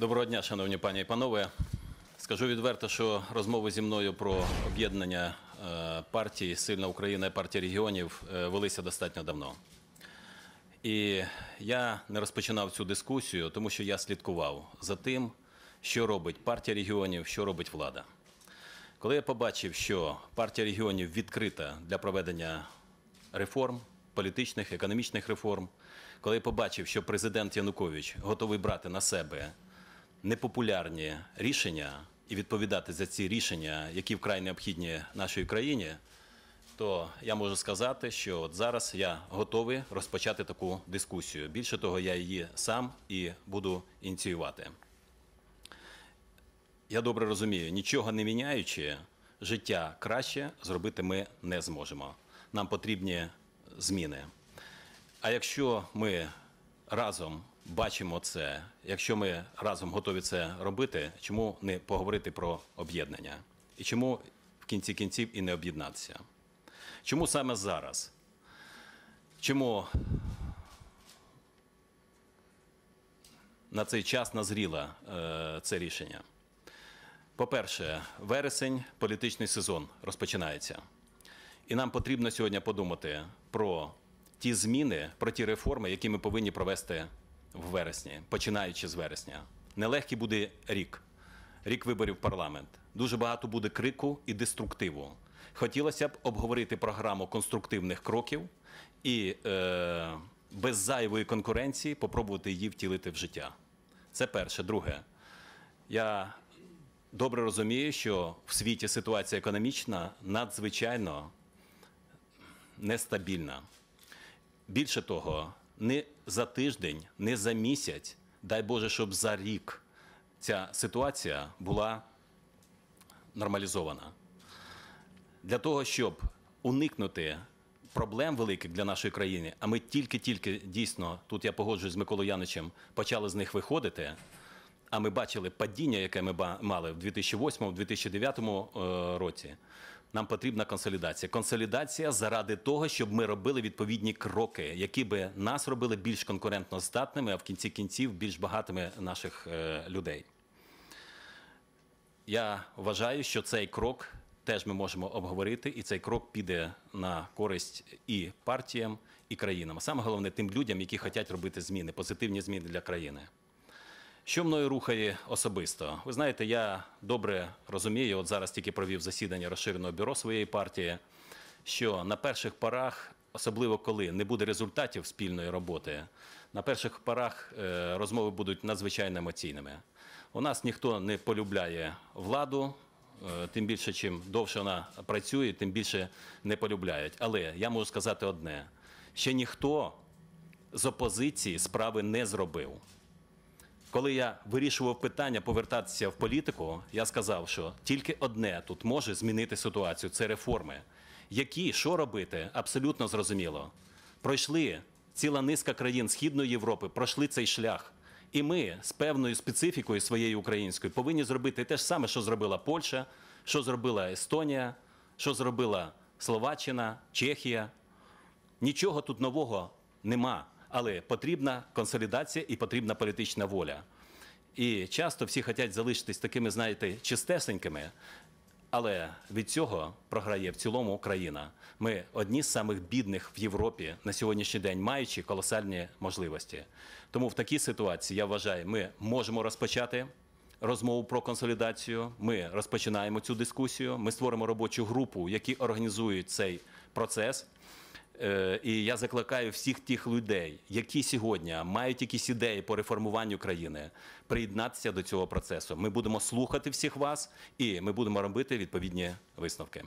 Доброго дня, шановні пані і панове. Скажу відверто, що розмови зі мною про об'єднання е, партії Сильна Україна і партія регіонів е, велися достатньо давно. І я не розпочинав цю дискусію, тому що я слідкував за тим, що робить партія регіонів, що робить влада. Коли я побачив, що партія регіонів відкрита для проведення реформ, політичних, економічних реформ, коли я побачив, що президент Янукович готовий брати на себе непопулярні рішення і відповідати за ці рішення, які вкрай необхідні нашій країні, то я можу сказати, що от зараз я готовий розпочати таку дискусію. Більше того, я її сам і буду ініціювати. Я добре розумію, нічого не міняючи, життя краще зробити ми не зможемо. Нам потрібні зміни. А якщо ми разом бачимо це, якщо ми разом готові це робити, чому не поговорити про об'єднання? І чому в кінці кінців і не об'єднатися? Чому саме зараз? Чому на цей час назріло е, це рішення? По-перше, вересень, політичний сезон розпочинається. І нам потрібно сьогодні подумати про ті зміни, про ті реформи, які ми повинні провести в вересні, починаючи з вересня. Нелегкий буде рік, рік виборів в парламент. Дуже багато буде крику і деструктиву. Хотілося б обговорити програму конструктивних кроків і е, без зайвої конкуренції попробувати її втілити в життя. Це перше. Друге, я добре розумію, що в світі ситуація економічна надзвичайно нестабільна. Більше того, не за тиждень, не за місяць, дай Боже, щоб за рік ця ситуація була нормалізована. Для того, щоб уникнути проблем великих для нашої країни, а ми тільки-тільки дійсно, тут я погоджуюсь з Миколою Яничем, почали з них виходити. А ми бачили падіння, яке ми мали в 2008-2009 е, році. Нам потрібна консолідація. Консолідація заради того, щоб ми робили відповідні кроки, які би нас робили більш конкурентно здатними, а в кінці кінців більш багатими наших е, людей. Я вважаю, що цей крок теж ми можемо обговорити, і цей крок піде на користь і партіям, і країнам. А саме головне тим людям, які хочуть робити зміни, позитивні зміни для країни. Що мною рухає особисто? Ви знаєте, я добре розумію, от зараз тільки провів засідання розширеного бюро своєї партії, що на перших порах, особливо коли не буде результатів спільної роботи, на перших порах е, розмови будуть надзвичайно емоційними. У нас ніхто не полюбляє владу, е, тим більше, чим довше вона працює, тим більше не полюбляють. Але я можу сказати одне: ще ніхто з опозиції справи не зробив. Коли я вирішував питання повертатися в політику, я сказав, що тільки одне тут може змінити ситуацію це реформи. Які, що робити, абсолютно зрозуміло. Пройшли ціла низка країн Східної Європи, пройшли цей шлях. І ми з певною специфікою своєю українською повинні зробити те ж саме, що зробила Польща, що зробила Естонія, що зробила Словаччина, Чехія. Нічого тут нового нема, але потрібна консолідація і потрібна політична воля. І часто всі хочуть залишитись такими, знаєте, чистесенькими, але від цього програє в цілому Україна. Ми одні з самих бідних в Європі на сьогоднішній день, маючи колосальні можливості. Тому в такій ситуації я вважаю, ми можемо розпочати розмову про консолідацію. Ми розпочинаємо цю дискусію. Ми створимо робочу групу, які організують цей процес. Е, І я закликаю всіх тих людей, які сьогодні мають якісь ідеї по реформуванню країни, приєднатися до цього процесу. Ми будемо слухати всіх вас і ми будемо робити відповідні висновки.